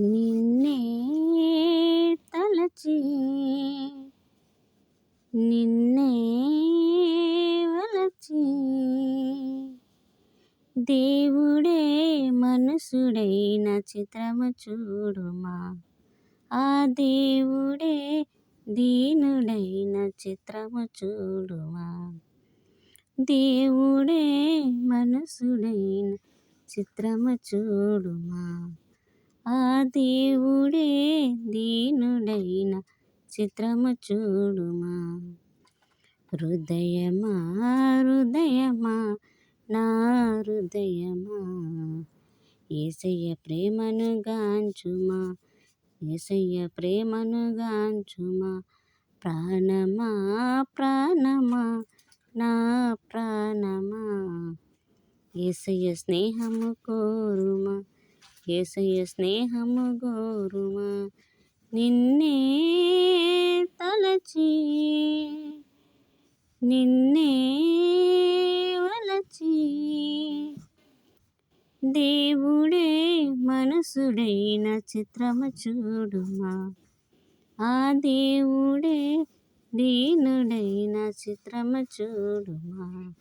నిన్నే తలచి నిన్నే వలచి. దేవుడే మనసుడైన చిత్రము చూడుమా. ఆ దేవుడే దీనుడైన చిత్రము చూడుమా. దేవుడే మనసుడైన చిత్రము చూడుమా. దేవుడే దీనుడైన చిత్రము చూడుమా. హృదయమా హృదయమా నా హృదయమా. ఏసయ్య ప్రేమను గాంచుమా ఏసయ్య ప్రేమను గాంచుమా. ప్రాణమా ప్రాణమా నా ప్రాణమా. ఏసయ్య స్నేహము కోరుమా. ఏసయ్య స్నేహము గోరుమా నిన్నే తలచి నిన్నే వలచి. దేవుడే మనసుడైన చిత్రము చూడుమా. ఆ దేవుడే దీనుడైన చిత్రము చూడుమా.